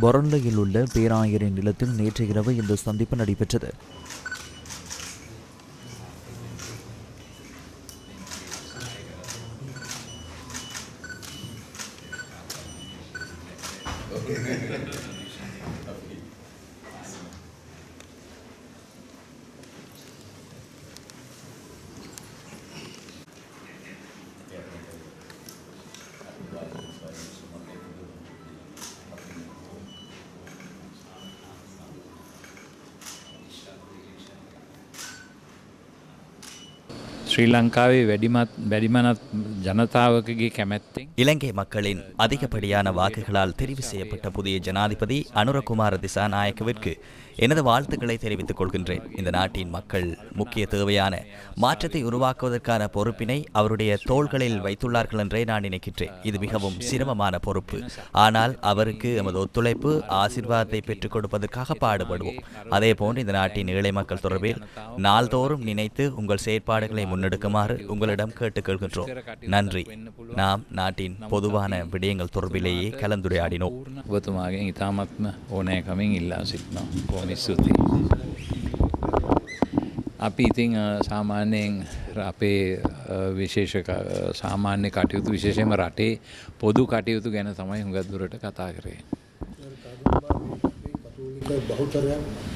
பொரன்லையில் உள்ள பேராயரின் நிலத்தில் நேற்று இரவு இந்த சந்திப்பு நடைபெற்றது. ශ්‍රී ලංකාවේ වැඩිමත් වැඩිමනත් ජනතාවකගේ කැමැත්තෙන් இலங்கை மக்களின் அதிகப்படியான வாக்குகளால் தெரிவு செய்யப்பட்ட புதிய ஜனாதிபதி அனுரகுமார திசாநாயக்கவிற்கு எனது வாழ்த்துக்களை தெரிவித்துக் கொள்கின்றேன் இந்த நாட்டின் மக்கள் முக்கிய தேவையான மாற்றத்தை உருவாக்குவதற்கான பொறுப்பினை அவருடைய தோள்களில் வைத்துள்ளார்கள் என்றே நான் நினைக்கின்றேன் இது மிகவும் சிரமமான பொறுப்பு ஆனால் அவருக்கு எமது ஒத்துழைப்பு ஆசீர்வாதத்தை பெற்றுக் கொடுப்பதற்காக பாடுபடுவோம் அதே போன்று இந்த நாட்டின் ஏழை மக்கள் தொடர்பில் நாள்தோறும் நினைத்து உங்கள் செயற்பாடுகளை முன்னெடுக்குமாறு உங்களிடம் கேட்டுக்கொள்கின்றோம் நன்றி நாம் நாட்டின் பொதுவான விடயங்கள் தொடர்பிலேயே கலந்துரையாடினோம் ඔබතුමාගෙන් ඉතාමත්ම ඕනෑකමින් ඉල්ලා සිටිනවා බොහොම ස්තුතියි. අපි ඉතිං අ, සාමාන්‍යයෙන් අපේ අ, විශේෂ ක- සාමාන්‍ය කටයුතු විශේෂම රටේ පොදු කටයුතු ගැන තමයි හුඟත් දුරට කතා කරේ. බහුතරයක් මේ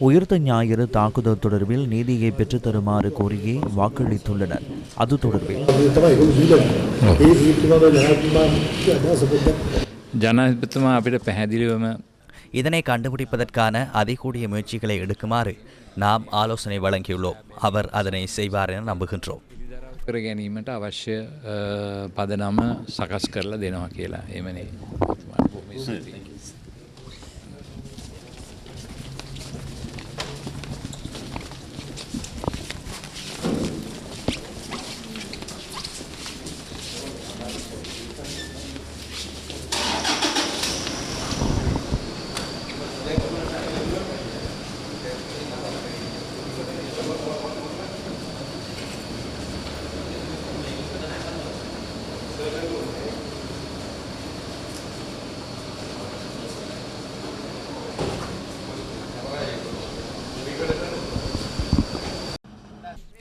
உயிர்த்த ஞாயிறு தாக்குதல் தொடர்பில் நீதியை பெற்றுத் தருமாறு கோரியே வாக்களித்துள்ளனர் அது தொடர்பில் තමයි ඒගොල්ලෝ දීලා තියෙන්නේ. ඒ ඒ පිළිබඳව ජනාධිපතිතුමා අදහස පොඩ්ඩක් ජනහිපතුමා අපිට පැහැදිලිවම இதனை கண்டுபிடிப்பதற்கான அதிகூடிய முயற்சிகளை எடுக்குமாறு நாம் ஆலோசனை வழங்கியுள்ளோம் அவர் அதனை செய்வார் என நம்புகின்றோம் කර ගැනීමට අවශ්‍ය අ, පදනම සකස් කරලා දෙනවා කියලා එමනේ.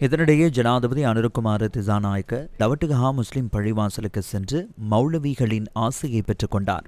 இதனிடையே ஜனாதிபதி அனுருகுமார் திசாநாயக்க லவட்டுகஹா முஸ்லிம் பள்ளிவாசலுக்கு சென்று மௌலவிகளின் ஆசையை பெற்றுக்கொண்டார்.